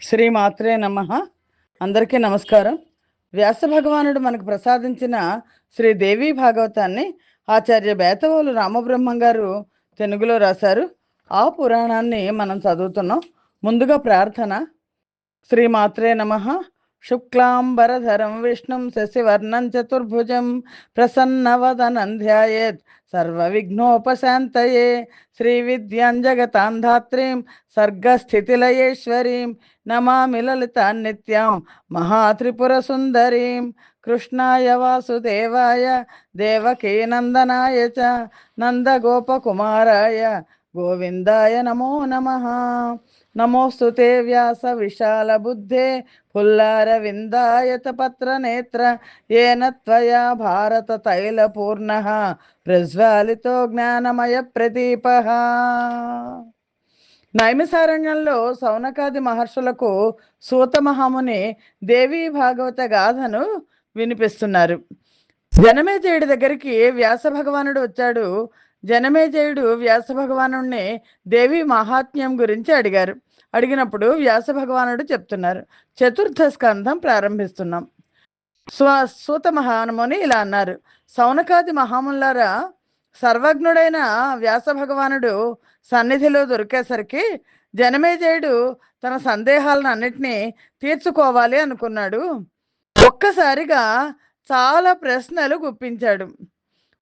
శ్రీ మాత్రే నమ. అందరికీ నమస్కారం. వ్యాస భగవానుడు మనకు ప్రసాదించిన శ్రీ దేవి భాగవతాన్ని ఆచార్య బేతవోలు రామబ్రహ్మం గారు తెలుగులో రాశారు. ఆ పురాణాన్ని మనం చదువుతున్నాం. ముందుగా ప్రార్థన. శ్రీ మాత్రే నమ. శుక్లాంబరధరం విష్ణుం శశివర్ణం చతుర్భుజం ప్రసన్నవదనం ధ్యాయేత్ సర్వవిఘ్నోపశాంతయే శ్రీ విద్యాం జగతాంధాత్రీం సర్గస్థితిలయేశ్వరీం నమామి లలితాం నిత్యాం మహాత్రిపురసుందరీం కృష్ణాయ వాసుదేవాయ దేవకీనందనాయ చ నందగోపకుమారాయ గోవిందాయ నమో నమ. నమోస్తు వ్యాస విశాల బుద్ధే. పుల్లార విందాయత పత్ర నేత్ర ఏన త్వయా భారత తైల పూర్ణ. ప్రజ్వాలితో జ్ఞానమయ ప్రదీప. నైమిసారణ్యంలో సౌనకాది మహర్షులకు సూత మహాముని దేవీ భాగవత గాథను వినిపిస్తున్నారు. జనమేజయుడి దగ్గరికి వ్యాస భగవానుడు వచ్చాడు. జనమేజయుడు వ్యాసభగవాను దేవి మహాత్మ్యం గురించి అడిగారు. అడిగినప్పుడు వ్యాస భగవానుడు చెప్తున్నారు. చతుర్థ స్కంధం ప్రారంభిస్తున్నాం. స్వ సూత మహానముని ఇలా అన్నారు. సౌనకాది మహాములారా సర్వజ్ఞుడైన వ్యాస భగవానుడు సన్నిధిలో దొరికేసరికి జనమేజయుడు తన సందేహాలను అన్నిటినీ తీర్చుకోవాలి అనుకున్నాడు. ఒక్కసారిగా చాలా ప్రశ్నలు గుప్పించాడు.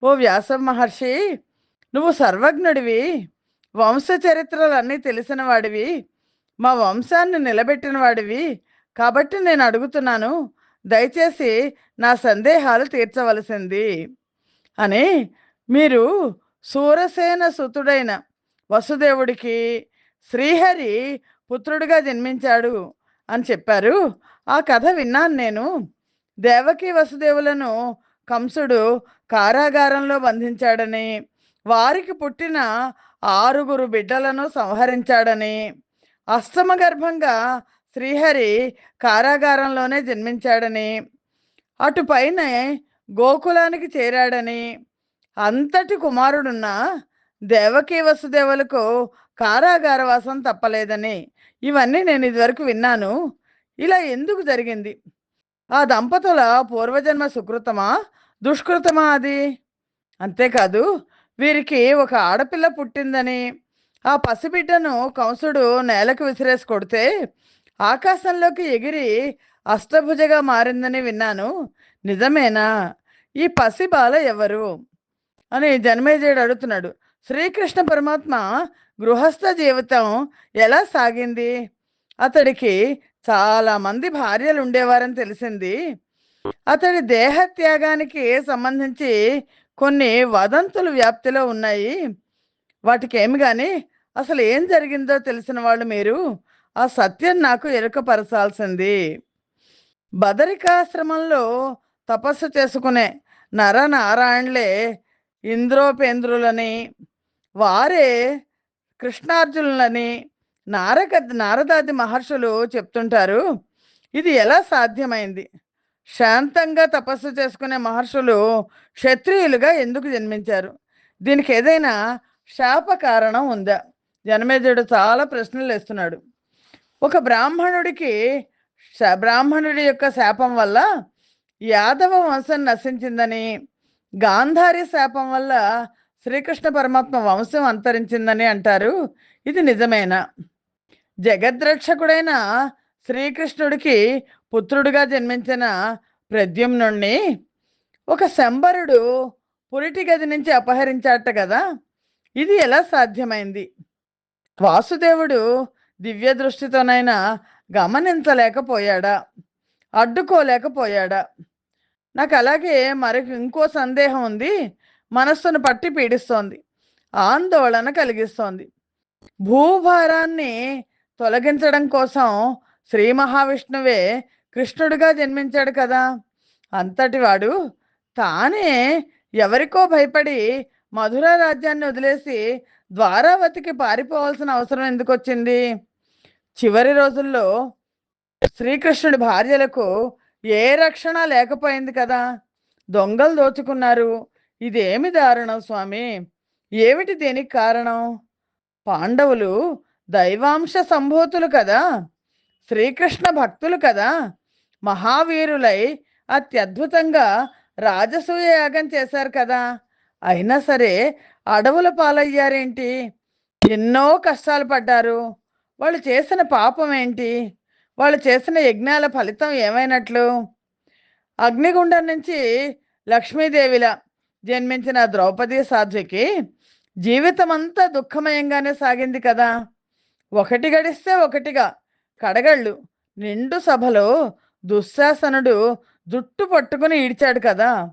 ఓ వ్యాస మహర్షి నువ్వు సర్వజ్ఞుడివి. వంశ చరిత్రలన్నీ తెలిసిన వాడివి. మా వంశాన్ని నిలబెట్టిన వాడివి. కాబట్టి నేను అడుగుతున్నాను దయచేసి నా సందేహాలు తీర్చవలసింది. అని మీరు సూరసేన సుతుడైన వసుదేవుడికి శ్రీహరి పుత్రుడిగా జన్మించాడు అని చెప్పారు. ఆ కథ విన్నాను నేను. దేవకి వసుదేవులను కంసుడు కారాగారంలో బంధించాడని వారికి పుట్టిన ఆరుగురు బిడ్డలను సంహరించాడని అష్టమ గర్భంగా శ్రీహరి కారాగారంలోనే జన్మించాడని అటుపైనే గోకులానికి చేరాడని అంతటి కుమారుడున్న దేవకీ వసుదేవులకు కారాగారవాసం తప్పలేదని ఇవన్నీ నేను ఇదివరకు విన్నాను. ఇలా ఎందుకు జరిగింది? ఆ దంపతుల పూర్వజన్మ సుకృతమా దుష్కృతమా అది? అంతేకాదు వీరికి ఒక ఆడపిల్ల పుట్టిందని ఆ పసిబిడ్డను కంసుడు నేలకు విసిరేసి కొడితే ఆకాశంలోకి ఎగిరి అష్టభుజగా మారిందని విన్నాను. నిజమేనా? ఈ పసి బాల ఎవరు? అని జన్మేజయుడు అడుగుతున్నాడు. శ్రీకృష్ణ పరమాత్మ గృహస్థ జీవితం ఎలా సాగింది? అతడికి చాలా మంది భార్యలు ఉండేవారని తెలిసింది. అతడి దేహత్యాగానికి సంబంధించి కొన్ని వదంతులు వ్యాప్తిలో ఉన్నాయి. వాటికి ఏమి కానీ అసలు ఏం జరిగిందో తెలిసిన వాళ్ళు మీరు ఆ సత్యం నాకు ఎరుకపరచాల్సింది. బదరికాశ్రమంలో తపస్సు చేసుకునే నరనారాయణలే ఇంద్రోపేంద్రులని వారే కృష్ణార్జునులని నారక నారదాది మహర్షులు చెప్తుంటారు. ఇది ఎలా సాధ్యమైంది? శాంతంగా తపస్సు చేసుకునే మహర్షులు క్షత్రియులుగా ఎందుకు జన్మించారు? దీనికి ఏదైనా శాప కారణం ఉందా? జనమేజుడు చాలా ప్రశ్నలు వేస్తున్నాడు. ఒక బ్రాహ్మణుడికి శ- బ్రాహ్మణుడి యొక్క శాపం వల్ల యాదవ వంశం నశించిందని గాంధారి శాపం వల్ల శ్రీకృష్ణ పరమాత్మ వంశం అంతరించిందని అంటారు. ఇది నిజమేనా? జగద్రక్షకుడైన శ్రీకృష్ణుడికి పుత్రుడుగా జన్మించిన ప్రద్యుమ్నుణ్ణి ఒక శంబరుడు పురిటి గది నుంచి అపహరించాట కదా. ఇది ఎలా సాధ్యమైంది? వాసుదేవుడు దివ్య దృష్టితోనైనా గమనించలేకపోయాడా? అడ్డుకోలేకపోయాడా? నాకు అలాగే మరి ఇంకో సందేహం ఉంది. మనస్సును పట్టి పీడిస్తోంది. ఆందోళన కలిగిస్తోంది. భూభారాన్ని తొలగించడం కోసం శ్రీ మహావిష్ణువే కృష్ణుడిగా జన్మించాడు కదా. అంతటి వాడు. తానే ఎవరికో భయపడి మధుర రాజ్యాన్ని వదిలేసి ద్వారావతికి పారిపోవాల్సిన అవసరం ఎందుకు వచ్చింది? చివరి రోజుల్లో శ్రీకృష్ణుడి భార్యలకు ఏ రక్షణ లేకపోయింది కదా. దొంగలు దోచుకున్నారు. ఇదేమి దారుణం స్వామి? ఏమిటి దీనికి కారణం? పాండవులు దైవాంశ సంభూతులు కదా. శ్రీకృష్ణ భక్తులు కదా. మహావీరులై అత్యద్భుతంగా రాజసూయ యాగం చేశారు కదా. అయినా సరే అడవుల పాలయ్యారేంటి? ఎన్నో కష్టాలు పడ్డారు. వాళ్ళు చేసిన పాపం ఏంటి? వాళ్ళు చేసిన యజ్ఞాల ఫలితం ఏమైనట్లు? అగ్నిగుండం నుంచి లక్ష్మీదేవిలా జన్మించిన ద్రౌపది సాధ్వికి జీవితం అంతా దుఃఖమయంగానే సాగింది కదా. ఒకటి గడిస్తే ఒకటిగా కడగళ్ళు. నిండు సభలో దుశ్శాసనుడు జుట్టు పట్టుకుని ఈడ్చాడు కదా.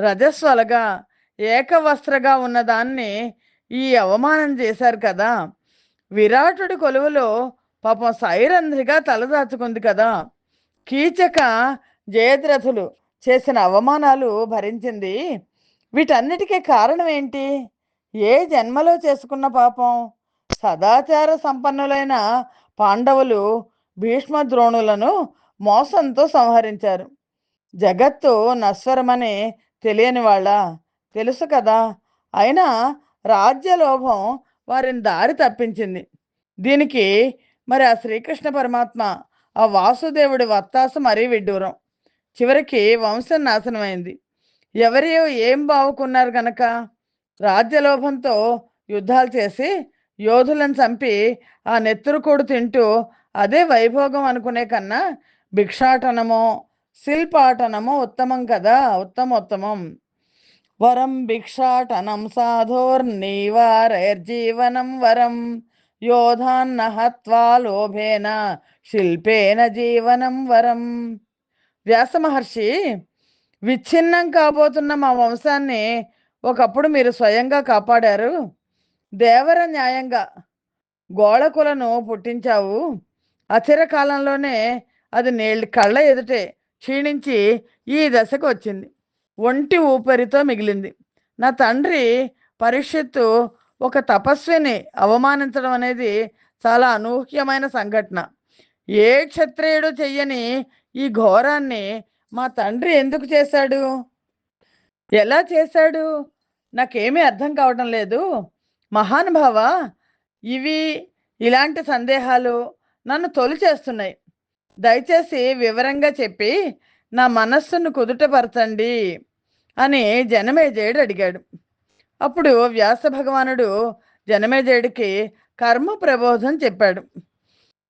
రజస్వలగా ఏకవస్త్రగా ఉన్నదాన్ని ఈ అవమానం చేశారు కదా. విరాటుడి కొలువులో పాపం సైరంధ్రిగా తలదాచుకుంది కదా. కీచక జయద్రథులు చేసిన అవమానాలు భరించింది. వీటన్నిటికీ కారణం ఏంటి? ఏ జన్మలో చేసుకున్న పాపం? సదాచార సంపన్నులైన పాండవులు భీష్మ ద్రోణులను మోసంతో సంహరించారు. జగత్తు నశ్వరమని తెలియని వాళ్ళ. తెలుసు కదా. అయినా రాజ్యలోభం వారిని దారి తప్పించింది. దీనికి మరి ఆ శ్రీకృష్ణ పరమాత్మ ఆ వాసుదేవుడి వత్తాస మరీ విడ్డూరం. చివరికి వంశం నాశనమైంది. ఎవరి ఏం బావుకున్నారు గనక? రాజ్యలోభంతో యుద్ధాలు చేసి యోధులను చంపి ఆ నెత్తురుకోడు తింటూ అదే వైభోగం అనుకునే కన్నా భిక్షాటనమో శిల్పాటనమో ఉత్తమం కదా ఉత్తమోత్తమం. వరం భిక్షాటనం సాధోర్నివారైర్జీవనం వరం. యోధాన్న హత్వా లోభేన శిల్పేన జీవనం వరం. వ్యాస మహర్షి విచ్ఛిన్నం కాబోతున్న మా వంశాన్ని ఒకప్పుడు మీరు స్వయంగా కాపాడారు. దేవర న్యాయంగా గోళకులను పుట్టించావు. అచిర కాలంలోనే అది నేళ్ళ కళ్ళ ఎదుటే క్షీణించి ఈ దశకు వచ్చింది. ఒంటి ఊపిరితో మిగిలింది. నా తండ్రి పరిషత్తు ఒక తపస్విని అవమానించడం అనేది చాలా అనూహ్యమైన సంఘటన. ఏ క్షత్రియుడు చెయ్యని ఈ ఘోరాన్ని మా తండ్రి ఎందుకు చేశాడు? ఎలా చేశాడు? నాకేమీ అర్థం కావడం లేదు. మహానుభావ ఇవి ఇలాంటి సందేహాలు నన్ను తొలి చేస్తున్నాయి దయచేసి వివరంగా చెప్పి నా మనస్సును కుదుటపరచండి అని జనమేజయుడు అడిగాడు. అప్పుడు వ్యాస భగవానుడు జనమేజయుడికి కర్మ ప్రబోధం చెప్పాడు.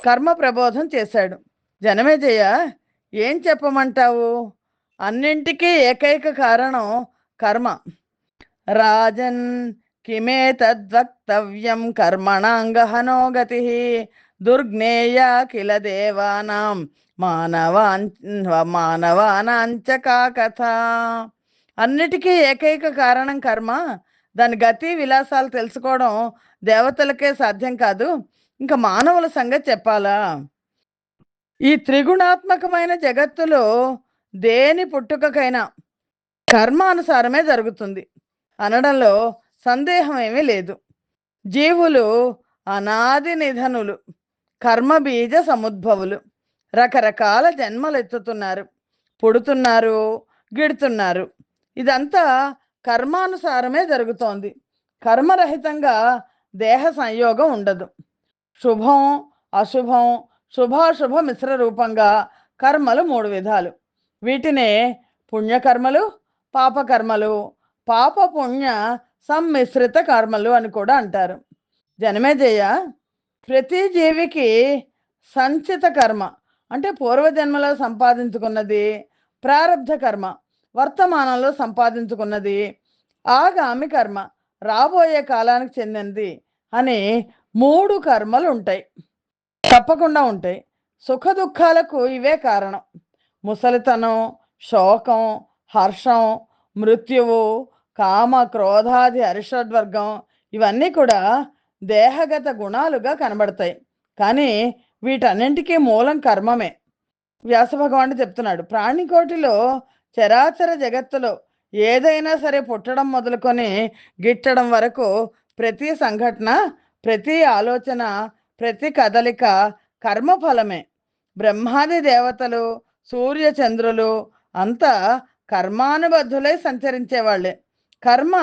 కర్మ ప్రబోధం చేశాడు. జనమేజయ ఏం చెప్పమంటావు? అన్నింటికీ ఏకైక కారణం కర్మ. రాజన్ కిమే తద్వక్తవ్యం కర్మణాంగహనో గతి దుర్జ్ఞేయ కిల దేవానాం మానవాన్ మానవానాంచ కా కథ అన్నిటికీ ఏకైక కారణం కర్మ. దాని గతి విలాసాలు తెలుసుకోవడం దేవతలకే సాధ్యం కాదు. ఇంకా మానవుల సంగతి చెప్పాలా? ఈ త్రిగుణాత్మకమైన జగత్తులో దేని పుట్టుకకైనా కర్మానుసారమే జరుగుతుంది. అనడంలో సందేహం ఏమీ లేదు. జీవులు అనాది నిధనులు. కర్మబీజ సముద్భవులు రకరకాల జన్మలు ఎత్తుతున్నారు. పుడుతున్నారు గిడుతున్నారు. ఇదంతా కర్మానుసారమే జరుగుతోంది. కర్మరహితంగా దేహ సంయోగం ఉండదు. శుభం అశుభం శుభాశుభ మిశ్ర రూపంగా కర్మలు మూడు విధాలు. వీటినే పుణ్యకర్మలు పాపకర్మలు పాప పుణ్య సమ్మిశ్రిత కర్మలు అని కూడా అంటారు. జనమేజయ ప్రతి జీవికి సంచిత కర్మ అంటే పూర్వజన్మలో సంపాదించుకున్నది ప్రారంధ కర్మ వర్తమానంలో సంపాదించుకున్నది ఆగామి కర్మ రాబోయే కాలానికి చెందినది అని మూడు కర్మలు ఉంటాయి. తప్పకుండా ఉంటాయి. సుఖ దుఃఖాలకు ఇవే కారణం. ముసలితనం శోకం హర్షం మృత్యువు కామ క్రోధాది అరిషడ్వర్గం ఇవన్నీ కూడా దేహగత గుణాలుగా కనబడతాయి. కానీ వీటన్నింటికీ మూలం కర్మమే. వ్యాస భగవానుడు చెప్తున్నాడు ప్రాణికోటిలో చరాచర జగత్తులో ఏదైనా సరే పుట్టడం మొదలుకొని గిట్టడం వరకు ప్రతి సంఘటన ప్రతి ఆలోచన ప్రతి కదలిక కర్మఫలమే బ్రహ్మాది దేవతలు సూర్య చంద్రులు అంతా కర్మానుబద్ధులై సంచరించేవాళ్ళే. కర్మ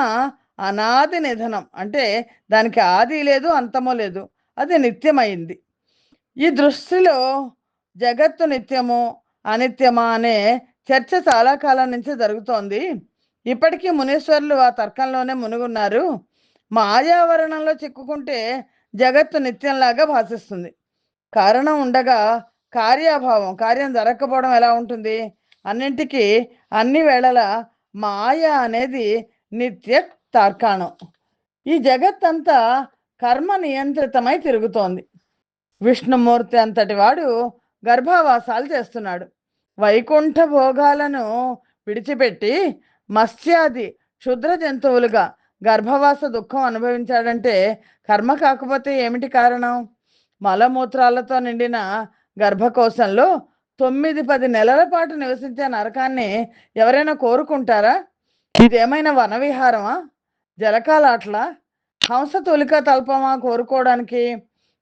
అనాది నిధనం. అంటే దానికి ఆది లేదు అంతమో లేదు. అది నిత్యమైంది. ఈ దృష్టిలో జగత్తు నిత్యము అనిత్యమా అనే చర్చ చాలా కాలం నుంచి జరుగుతోంది. ఇప్పటికీ మునీశ్వరులు ఆ తర్కంలోనే మునుగున్నారు. మాయావరణంలో చిక్కుకుంటే జగత్తు నిత్యంలాగా భాషిస్తుంది కారణం ఉండగా కార్యాభావం కార్యం జరగకపోవడం ఎలా ఉంటుంది? అన్నింటికీ అన్ని వేళల మాయ అనేది నిత్య తార్కాణం. ఈ జగత్తంతా కర్మ నియంత్రితమై తిరుగుతోంది. విష్ణుమూర్తి అంతటి వాడు గర్భావాసాలు చేస్తున్నాడు. వైకుంఠ భోగాలను విడిచిపెట్టి మత్స్యాది క్షుద్ర జంతువులుగా గర్భవాస దుఃఖం అనుభవించాడంటే కర్మ కాకపోతే ఏమిటి కారణం? మలమూత్రాలతో నిండిన గర్భకోశంలో తొమ్మిది పది నెలల పాటు నివసించే నరకాన్ని ఎవరైనా కోరుకుంటారా? ఇదేమైనా వనవిహారమా? జలకాలాట్ల హంస తొలిక తల్పమా కోరుకోవడానికి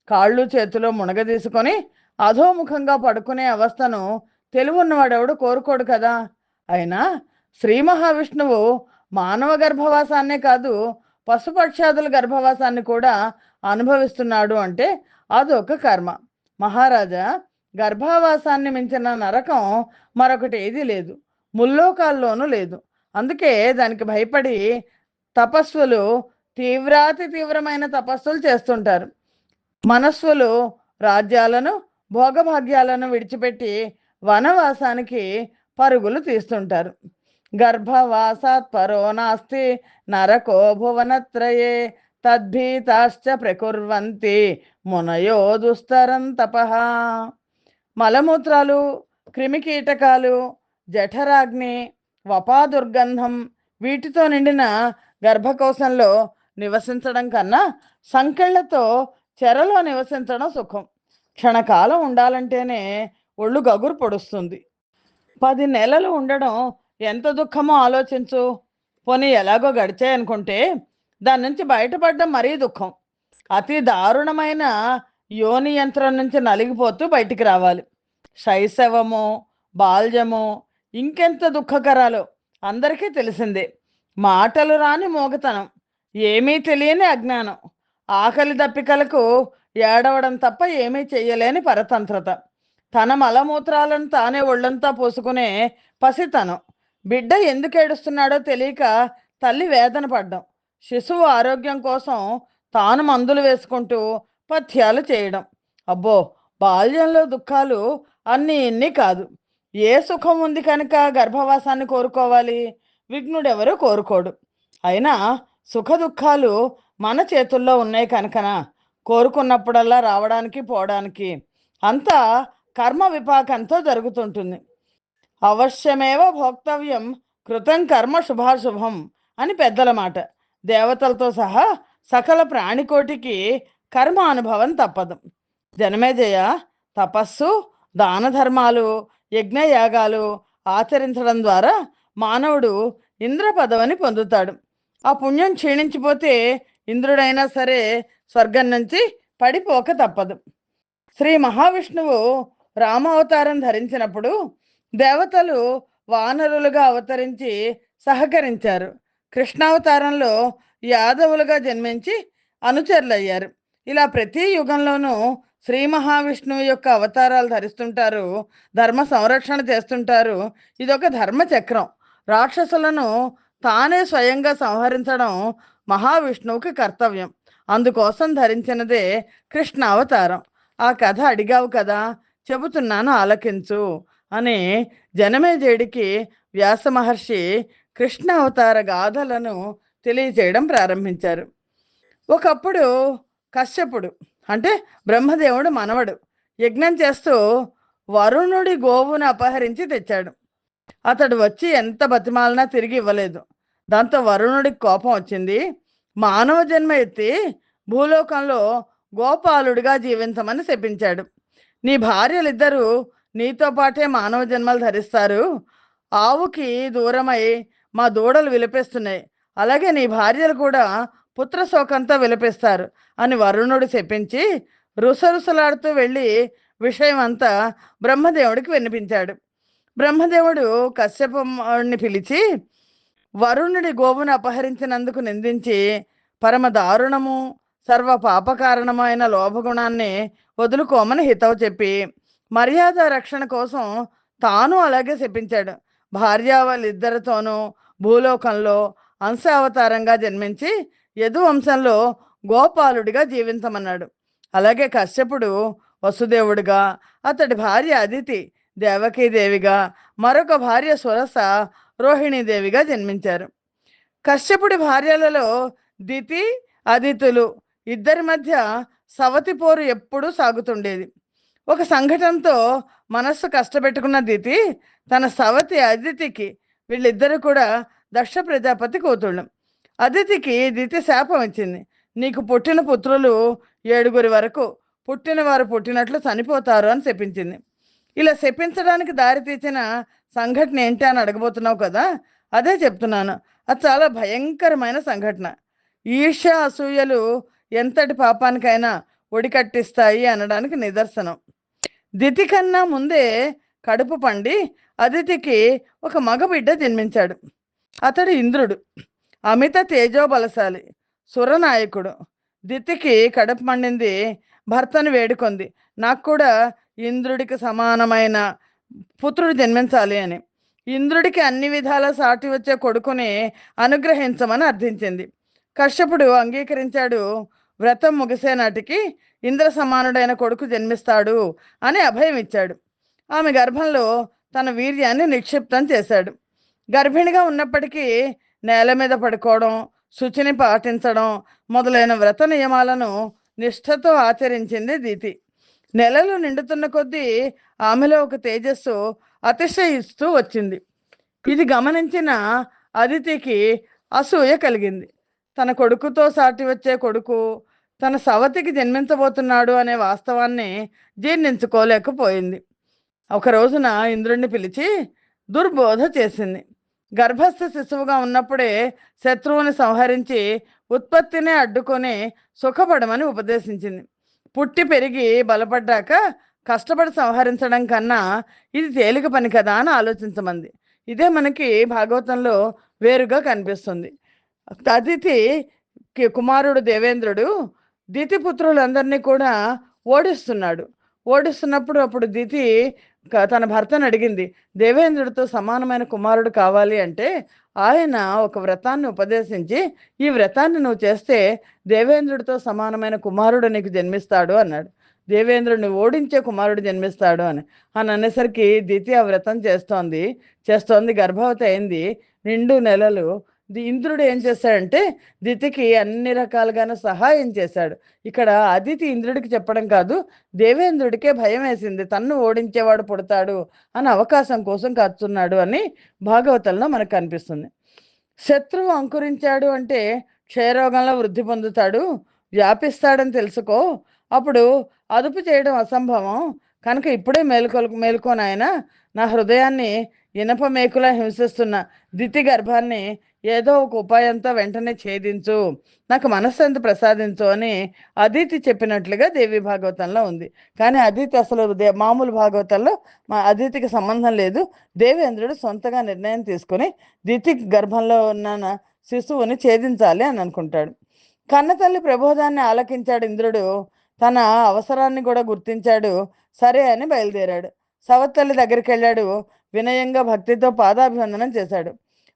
కాళ్ళు చేతిలో మునగదీసుకొని అధోముఖంగా పడుకునే అవస్థను తెలివున్నవాడెవడు కోరుకోడు కదా? అయినా శ్రీ మహావిష్ణువు మానవ గర్భవాసాన్నే కాదు పశుపక్షాదుల గర్భవాసాన్ని కూడా అనుభవిస్తున్నాడు అంటే అదొక కర్మ. మహారాజా గర్భావాసాన్ని మించిన నరకం మరొకటి ఏదీ లేదు ముల్లోకాల్లోనూ లేదు. అందుకే దానికి భయపడి తపస్సులు తీవ్రాతి తీవ్రమైన తపస్సులు చేస్తుంటారు. మనస్సులు రాజ్యాలను భోగభాగ్యాలను విడిచిపెట్టి వనవాసానికి పరుగులు తీస్తుంటారు. గర్భవాసాత్ పరో నాస్తి నరకో భువనత్రయే తద్భీతాశ్చ ప్రకుర్వంతి మునయో దుస్తరం తపహ మలమూత్రాలు క్రిమికీటకాలు జఠరాగ్ని వపాదుర్గంధం వీటితో నిండిన గర్భకోశంలో నివసించడం కన్నా సంకెళ్ళతో చెరలో నివసించడం సుఖం. క్షణకాలం ఉండాలంటేనే ఒళ్ళు గగురు పొడుస్తుంది. పది నెలలు ఉండడం ఎంత దుఃఖమో ఆలోచించు. పోనీ ఎలాగో గడిచాయనుకుంటే దాని నుంచి బయటపడడం మరీ దుఃఖం. అతి దారుణమైన యోని యంత్రం నుంచి నలిగిపోతూ బయటికి రావాలి. శైశవము బాల్యము ఇంకెంత దుఃఖకరాలో అందరికీ తెలిసిందే. మాటలు రాని మోగతనం ఏమీ తెలియని అజ్ఞానం. ఆకలి దప్పికలకు ఏడవడం తప్ప ఏమీ చెయ్యలేని పరతంత్రత. తన మలమూత్రాలను తానే ఒళ్ళంతా పోసుకునే పసితనం. బిడ్డ ఎందుకు ఏడుస్తున్నాడో తెలియక తల్లి వేదన పడ్డం. శిశువు ఆరోగ్యం కోసం తాను మందులు వేసుకుంటూ పథ్యాలు చేయడం. అబ్బో బాల్యంలో దుఃఖాలు అన్నీ ఇన్ని కాదు. ఏ సుఖం ఉంది కనుక గర్భవాసాన్ని కోరుకోవాలి? విఘ్నుడెవరూ కోరుకోడు. అయినా సుఖదుఖాలు మన చేతుల్లో ఉన్నాయి కనుకన? కోరుకున్నప్పుడల్లా రావడానికి పోవడానికి అంతా కర్మ విపాకంతో జరుగుతుంటుంది. అవశ్యమేవ భోక్తవ్యం కృతం కర్మ శుభాశుభం అని పెద్దల మాట. దేవతలతో సహా సకల ప్రాణికోటికి కర్మ అనుభవం తప్పదు. జనమేజయ తపస్సు దాన ధర్మాలు యజ్ఞయాగాలు ఆచరించడం ద్వారా మానవుడు ఇంద్ర పదవిని పొందుతాడు. ఆ పుణ్యం క్షీణించిపోతే ఇంద్రుడైనా సరే స్వర్గం నుంచి పడిపోక తప్పదు. శ్రీ మహావిష్ణువు రామావతారం ధరించినప్పుడు దేవతలు వానరులుగా అవతరించి సహకరించారు. కృష్ణావతారంలో యాదవులుగా జన్మించి అనుచరులయ్యారు. ఇలా ప్రతి యుగంలోనూ శ్రీ మహావిష్ణువు యొక్క అవతారాలు ధరిస్తుంటారు ధర్మ సంరక్షణ చేస్తుంటారు. ఇదొక ధర్మ చక్రం రాక్షసులను తానే స్వయంగా సంహరించడం మహావిష్ణువుకి కర్తవ్యం. అందుకోసం ధరించినదే కృష్ణ అవతారం. ఆ కథ అడిగావు కదా చెబుతున్నాను ఆలకించు అని జనమేజయుడికి వ్యాస మహర్షి కృష్ణ అవతార గాథలను తెలియజేయడం ప్రారంభించారు. ఒకప్పుడు కశ్యపుడు అంటే బ్రహ్మదేవుడు మనవడు యజ్ఞం చేస్తూ వరుణుడి గోవును అపహరించి తెచ్చాడు. అతడు వచ్చి ఎంత బతిమాలినా తిరిగి ఇవ్వలేదు. దాంతో వరుణుడికి కోపం వచ్చింది. మానవ జన్మ ఎత్తి భూలోకంలో గోపాలుడిగా జీవించమని శపించాడు. నీ భార్యలిద్దరూ నీతో పాటే మానవ జన్మలు ధరిస్తారు. ఆవుకి దూరమై మా దూడలు విలపిస్తున్నాయి. అలాగే నీ భార్యలు కూడా పుత్ర శోకంతో విలపిస్తారు అని వరుణుడు చెప్పించి రుసరుసలాడుతూ వెళ్ళి విషయం అంతా బ్రహ్మదేవుడికి వినిపించాడు. బ్రహ్మదేవుడు కశ్యపని పిలిచి వరుణుడి గోవును అపహరించినందుకు నిందించి పరమ దారుణము సర్వ పాపకారణమైన లోభగుణాన్ని వదులుకోమని హితవు చెప్పి మర్యాద రక్షణ కోసం తాను అలాగే శపించాడు. భార్య వాళ్ళిద్దరితోనూ భూలోకంలో అంశావతారంగా జన్మించి యదు వంశంలో గోపాలుడిగా జీవించమన్నాడు. అలాగే కశ్యపుడు వసుదేవుడిగా అతడి భార్య అదితి దేవకీదేవిగా మరొక భార్య సురస రోహిణీదేవిగా జన్మించారు. కశ్యపుడి భార్యలలో దితి అదితులు ఇద్దరి మధ్య సవతి పోరు ఎప్పుడూ సాగుతుండేది. ఒక సంఘటనతో మనస్సు కష్టపెట్టుకున్న దితి తన సవతి అదితికి వీళ్ళిద్దరు కూడా దక్ష ప్రజాపతి కూతుళ్ళు. అదితికి దితి శాపం ఇచ్చింది. నీకు పుట్టిన పుత్రులు ఏడుగురి వరకు పుట్టిన వారు పుట్టినట్లు చనిపోతారు అని చెప్పించింది. ఇలా శపించడానికి దారి తీసిన సంఘటన ఏంటి అని అడగబోతున్నావు కదా అదే చెప్తున్నాను. అది చాలా భయంకరమైన సంఘటన. ఈర్ష అసూయలు ఎంతటి పాపానికైనా ఒడికట్టిస్తాయి అనడానికి నిదర్శనం. దితి కన్నా ముందే కడుపు పండి అదితికి ఒక మగబిడ్డ జన్మించాడు. అతడు ఇంద్రుడు అమిత తేజోబలశాలి సురనాయకుడు. దితికి కడుపు మండింది భర్తను వేడుకొంది. నాకు కూడా ఇంద్రుడికి సమానమైన పుత్రుడు జన్మించాలి అని. ఇంద్రుడికి అన్ని విధాల సాటి వచ్చే కొడుకుని అనుగ్రహించమని అర్థించింది. కశ్యపుడు అంగీకరించాడు. వ్రతం ముగిసే నాటికి ఇంద్ర సమానుడైన కొడుకు జన్మిస్తాడు అని అభయం ఇచ్చాడు. ఆమె గర్భంలో తన వీర్యాన్ని నిక్షిప్తం చేశాడు. గర్భిణిగా ఉన్నప్పటికీ నేల మీద పడుకోవడం శుచిని పాటించడం మొదలైన వ్రత నియమాలను నిష్ఠతో ఆచరించింది దీతి. నెలలు నిండుతున్న కొద్దీ ఆమెలో ఒక తేజస్సు అతిశయిస్తూ వచ్చింది. ఇది గమనించిన అదితికి అసూయ కలిగింది. తన కొడుకుతో సాటి వచ్చే కొడుకు తన సవతికి జన్మించబోతున్నాడు అనే వాస్తవాన్ని జీర్ణించుకోలేకపోయింది. ఒక రోజున ఇంద్రుణ్ణి పిలిచి దుర్బోధ చేసింది. గర్భస్థ శిశువుగా ఉన్నప్పుడే శత్రువుని సంహరించి ఉత్పత్తిని అడ్డుకొని సుఖపడమని ఉపదేశించింది. పుట్టి పెరిగి బలపడ్డాక కష్టపడి సంహరించడం కన్నా ఇది తేలిక పని కదా అని ఆలోచించమంది. ఇదే మనకి భాగవతంలో వేరుగా కనిపిస్తుంది. అతిథి కుమారుడు దేవేంద్రుడు దితిపుత్రులందరినీ కూడా ఓడిస్తున్నాడు. ఓడిస్తున్నప్పుడు అప్పుడు దితి తన భర్తను అడిగింది దేవేంద్రుడితో సమానమైన కుమారుడు కావాలి అంటే ఆయన ఒక వ్రతాన్ని ఉపదేశించి ఈ వ్రతాన్ని నువ్వు చేస్తే దేవేంద్రుడితో సమానమైన కుమారుడు నీకు జన్మిస్తాడు అన్నాడు. దేవేంద్రుడిని ఓడించే కుమారుడు జన్మిస్తాడు అని. అని అనేసరికి ద్వితీయ వ్రతం చేస్తోంది. చేస్తోంది గర్భవతి అయింది. నిండు నెలలు ఇంద్రుడు ఏం చేశాడంటే దితికి అన్ని రకాలుగాను సహాయం చేశాడు. ఇక్కడ అదితి ఇంద్రుడికి చెప్పడం కాదు దేవేంద్రుడికే భయం వేసింది. తన్ను ఓడించేవాడు పుడతాడు అని అవకాశం కోసం కాచున్నాడు అని భాగవతంలో మనకు కనిపిస్తుంది. శత్రువు అంకురించాడు అంటే క్షయరోగంలో వృద్ధి పొందుతాడు వ్యాపిస్తాడని తెలుసుకో. అప్పుడు అదుపు చేయడం అసంభవం. కనుక ఇప్పుడే మేలుకొ మేలుకోనాయన? నా హృదయాన్ని ఇనప మేకుల హింసిస్తున్న దితి గర్భాన్ని ఏదో ఒక ఉపాయంతో వెంటనే ఛేదించు. నాకు మనస్సంత ప్రసాదించు అని అదితి చెప్పినట్లుగా దేవి భాగవతంలో ఉంది. కానీ అదితి అసలు దే- మామూలు భాగవతంలో మా అదితికి సంబంధం లేదు. దేవేంద్రుడు సొంతగా నిర్ణయం తీసుకొని దితి గర్భంలో ఉన్న శిశువుని ఛేదించాలి అని అనుకుంటాడు. కన్నతల్లి ప్రబోధాన్ని ఆలకించాడు ఇంద్రుడు. తన అవసరాన్ని కూడా గుర్తించాడు. సరే అని బయలుదేరాడు. సవత్తల్లి దగ్గరికి వెళ్ళాడు. వినయంగా భక్తితో పాదాభివందనం చేశాడు.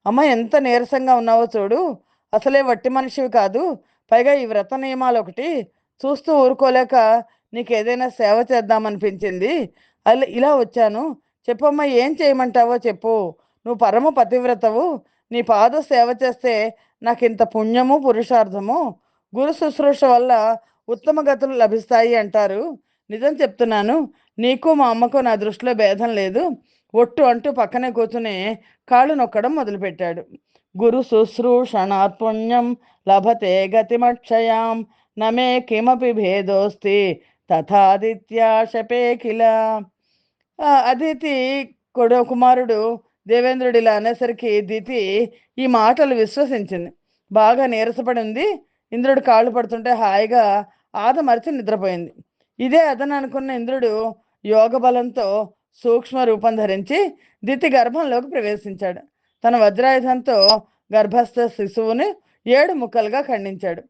అమ్మ ఎంత నీరసంగా ఉన్నావో చూడు. అసలే వట్టి మనిషివి కాదు. పైగా ఈ వ్రత నియమాలు ఒకటి చూస్తూ ఊరుకోలేక నీకు ఏదైనా సేవ చేద్దామనిపించింది. అలా ఇలా వచ్చాను. చెప్పమ్మా ఏం చేయమంటావో చెప్పు. నువ్వు పరమ పతివ్రతవు. నీ పాద సేవ చేస్తే నాకు ఇంత పుణ్యము పురుషార్థము గురు శుశ్రూష వల్ల ఉత్తమ గతులు లభిస్తాయి అంటారు. నిజం చెప్తున్నాను. నీకు మా అమ్మకు నా దృష్టిలో భేదం లేదు. ఒట్టు అంటూ పక్కనే కూర్చుని కాళ్ళు నొక్కడం మొదలుపెట్టాడు. గురు శుశ్రూషణాత్పుణ్యం లభతే గతిమక్షయాం నమే కిమపి భేదోస్తి తథాదిత్యా శపే కిల. అదితి కొడు కుమారుడు దేవేంద్రుడు ఇలా అనేసరికి దితి ఈ మాటలు విశ్వసించింది. బాగా నీరసపడి ఉంది. ఇంద్రుడు కాళ్ళు పడుతుంటే హాయిగా ఆదమరిచి నిద్రపోయింది. ఇదే అదననుకున్న అనుకున్న ఇంద్రుడు యోగ బలంతో సూక్ష్మ రూపం ధరించి దితి గర్భంలోకి ప్రవేశించాడు. తన వజ్రాయుధంతో గర్భస్థ శిశువుని ఏడు ముక్కలుగా ఖండించాడు.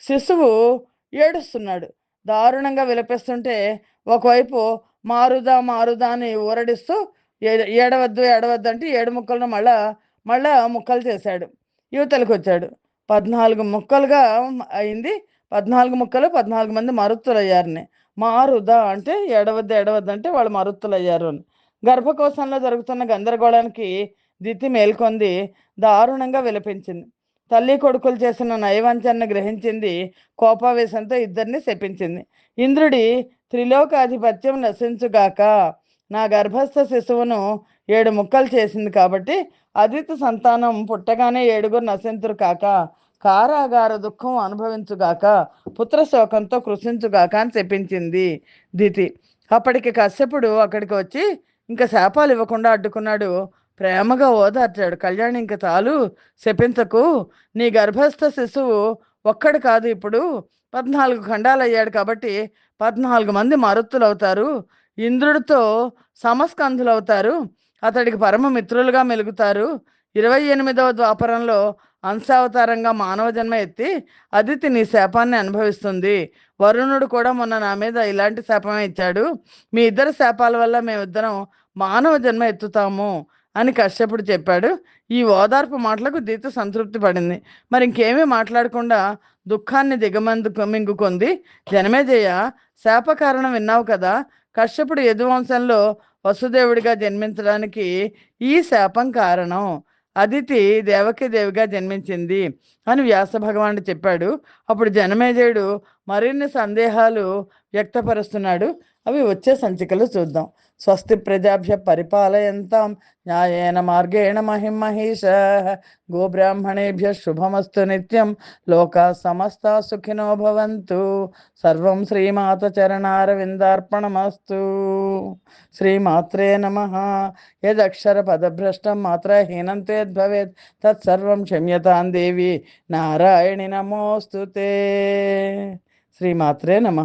శిశువు ఏడుస్తున్నాడు. దారుణంగా విలపిస్తుంటే ఒకవైపు మారుదా మారుదా అని ఊరడిస్తూ ఏ- ఏడవద్దు ఏడవద్దు అంటే ఏడు ముక్కలను మళ్ళా మళ్ళా ముక్కలు చేశాడు. యువతలకు వచ్చాడు. పద్నాలుగు ముక్కలుగా అయింది. పద్నాలుగు ముక్కలు పద్నాలుగు మంది మరుత్తులు అయ్యారని మారుదా అంటే ఏడవద్దు ఎడవద్దు అంటే వాళ్ళు మరుత్తులు అయ్యారు అని. గర్భకోశంలో జరుగుతున్న గందరగోళానికి దితి మేల్కొంది దారుణంగా విలపించింది. తల్లి కొడుకులు చేసిన నయవంచనను గ్రహించింది కోపావేశంతో ఇద్దరిని శపించింది. ఇంద్రుడి త్రిలోకాధిపత్యం నశించుగాక నా గర్భస్థ శిశువును ఏడు ముక్కలు చేసింది కాబట్టి అదిత సంతానం పుట్టగానే ఏడుగురు నశింతురు కాక కారాగార దుఃఖం అనుభవించుగాక పుత్ర శోకంతో కృషించుగాక అని చెప్పించింది దితి. అప్పటికి కశ్యపుడు అక్కడికి వచ్చి ఇంకా శాపాలు ఇవ్వకుండా అడ్డుకున్నాడు. ప్రేమగా ఓదార్చాడు. కళ్యాణి ఇంక చాలు. శపించకు. నీ గర్భస్థ శిశువు ఒక్కడు కాదు ఇప్పుడు. పద్నాలుగు ఖండాలు అయ్యాడు కాబట్టి పద్నాలుగు మంది మరుత్తులు అవుతారు ఇంద్రుడితో సమస్కంధులు అవుతారు అతడికి పరమ మిత్రులుగా మెలుగుతారు. ఇరవై ఎనిమిదవ ద్వాపరంలో అంశావతారంగా మానవ జన్మ ఎత్తి అదితి నీ శాపాన్ని అనుభవిస్తుంది. వరుణుడు కూడా మొన్న నా మీద ఇలాంటి శాపమే ఇచ్చాడు. మీ ఇద్దరు శాపాల వల్ల మేమిద్దరం మానవ జన్మ ఎత్తుతాము అని కశ్యపుడు చెప్పాడు. ఈ ఓదార్పు మాటలకు దీత సంతృప్తి పడింది. మరి ఇంకేమీ మాట్లాడకుండా దుఃఖాన్ని దిగమందు మింగుకుంది. జనమేజయ శాప కారణం విన్నావు కదా. కశ్యపుడు యదువంశంలో వసుదేవుడిగా జన్మించడానికి ఈ శాపం కారణం. అదితి దేవకి దేవిగా జన్మించింది అని వ్యాస భగవానుడు చెప్పాడు. అప్పుడు జనమేజయుడు మరిన్ని సందేహాలు వ్యక్తపరుస్తున్నాడు. అవి వచ్చే సంచికలు చూద్దాం. స్వస్తి ప్రజాభ్య పరిపాలయంతాం న్యాయేన మార్గేణ మహిం మహిష గోబ్రాహ్మణేభ్య శుభమస్తు నిత్యం లోకా సమస్త సుఖినో భవంతు సర్వం శ్రీమాత చరణారవిందార్పణమస్తు శ్రీమాత్రే నమ యదక్షర పదభ్రష్టం మాత్రహీనం తేద్భవేత్ తత్సర్వం క్షమ్యతాం దేవి నారాయణి నమోస్తు శ్రీమాత్రే నమ